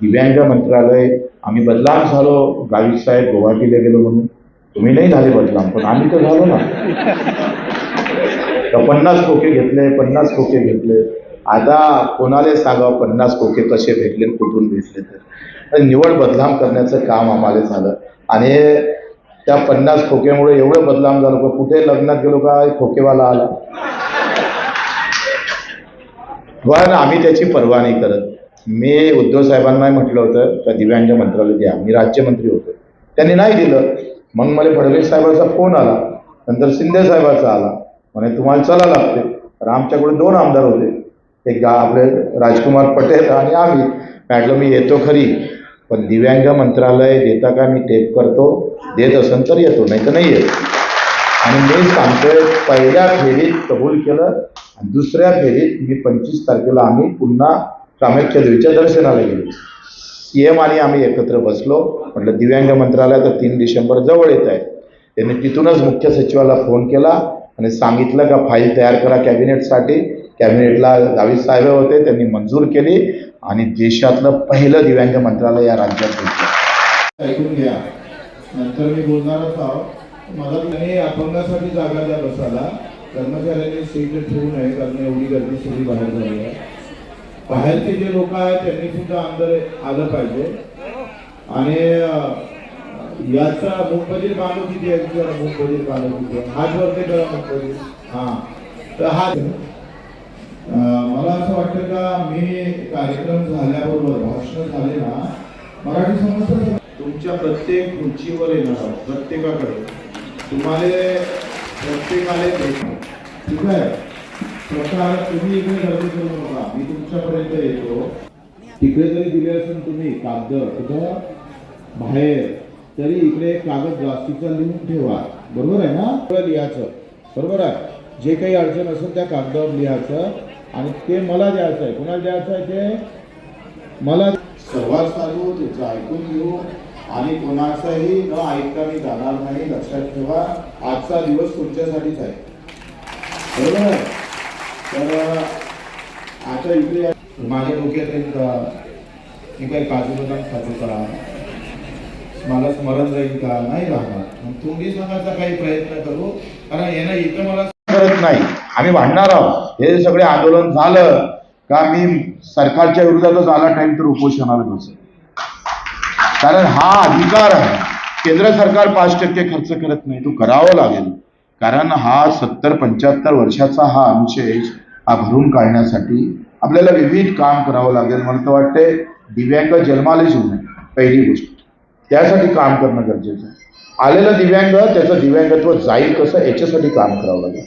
दिव्यांग मंत्रालय आम्ही बदलाम झालो गावी साहेब गुवाहाटीला गेलो म्हणून. तुम्ही नाही झाले बदलाम पण आम्ही तर झालो ना. तर पन्नास खोके घेतले पन्नास खोके घेतले. आता कोणाला सांगावं पन्नास खोके कसे भेटले कुठून भेटले तर. निवड बदलाम करण्याचं काम आम्हाला झालं. आणि त्या पन्नास खोक्यामुळे एवढं बदलाम झालं का कुठे लग्नात गेलो का? खोकेवाला आला. पण आम्ही त्याची पर्वा नाही करत मी उद्धव साहेबांना म्हटलं होतं का दिव्यांग मंत्रालय द्या मी राज्यमंत्री होतो. त्यांनी नाही दिलं. मग मला फडणवीस साहेबाचा फोन आला. नंतर शिंदे साहेबाचा आला. म्हणे तुम्हाला चला लागते. तर आमच्याकडे दोन आमदार होते. एक गा आपले राजकुमार पटेल आणि आम्ही. म्हटलं मी येतो खरी. पण दिव्यांग मंत्रालय देता का मी टेप करतो? देत असेल तर येतो नाही तर नाही येत. आणि मी सांगतोय पहिल्या फेरीत कबूल केलं. आणि दुसऱ्या फेरीत मी पंचवीस तारखेला आम्ही पुन्हा कामाख्या देवीच्या दर्शनाला गेलो. सी एम आणि आम्ही एकत्र बसलो. म्हटलं दिव्यांग मंत्रालय तर तीन डिसेंबर जवळ येत आहे. त्यांनी तिथूनच मुख्य सचिवाला फोन केला आणि सांगितलं का फाईल तयार करा कॅबिनेटसाठी. कॅबिनेटला दावीद साहेब होते त्यांनी मंजूर केली आणि देशातलं पहिलं दिव्यांग मंत्रालय या राज्यात घेतलं ऐकून घ्या. नंतर मी बोलणारच आहोत. मला त्यांनी अपंगासाठी जागा द्या बसायला. कर्मचाऱ्यांनी सीट ठेवू नये कारण एवढी गर्दी सगळी बाहेर झाली आहे. बाहेरचे जे लोक आहेत त्यांनी सुद्धा अंदर आलं पाहिजे. आणि याचा मुंबईतील बांधव किती आहे जरा मुंबईतील बांधव किती आहे हात वरती करा मुंबईतील हा. तर हा मला असं वाटतं का मी कार्यक्रम झाल्याबरोबर भाषण झाले ना मराठी समजतं तुमच्या प्रत्येक उंचीवर येणार आहोत प्रत्येकाकडे. तुम्हाला प्रत्येकाला ठीक आहे? स्वतः तुम्ही इकडे गर्दी करू नका. मी तुमच्यापर्यंत येतो. तिकडे जरी दिले असेल तुम्ही कागद कुठं? बाहेर. तरी इकडे एक कागद जास्तीचा लिहून ठेवा. बरोबर आहे ना? लिहायचं. बरोबर आहे? जे काही अडचण असेल त्या कागदावर लिहायचं. आणि ते मला द्यायचं आहे. कुणाला द्यायचं आहे ते? मला सर्वात चालू त्याचं ऐकून घेऊ. आणि कोणाचाही न ऐकता मी जाणार नाही. लक्षात ठेवा. आजचा दिवस तुमच्यासाठीच आहे. बरोबर आहे? तर आता इकडे माझ्या डोक्यात एक अ, मी काही काजू बदाम खातो का? मला स्मरण राहील का? नाही राहणार. तुम्ही सांगायचा काही प्रयत्न करू. कारण यानं इथं मला करत नाही. आम्ही भांडणार आहोत. हे सगळे आंदोलन झालं का मी सरकारच्या विरोधातच आला टाइम तर उपोषणाला बसेल. कारण हा अधिकार आहे केंद्र सरकार पाच टक्के खर्च करत नाही. तो करावा लागेल. कारण हा सत्तर पंच्याहत्तर वर्षाचा हा अनुशेष हा भरून काढण्यासाठी आपल्याला विविध काम करावं लागेल. मला तर वाटते दिव्यांग जन्मालेच होऊ नये पहिली गोष्ट. त्यासाठी काम करणं गरजेचं आहे. आलेलं दिव्यांग त्याचं दिव्यांगत्व जाईल कसं याच्यासाठी काम करावं लागेल.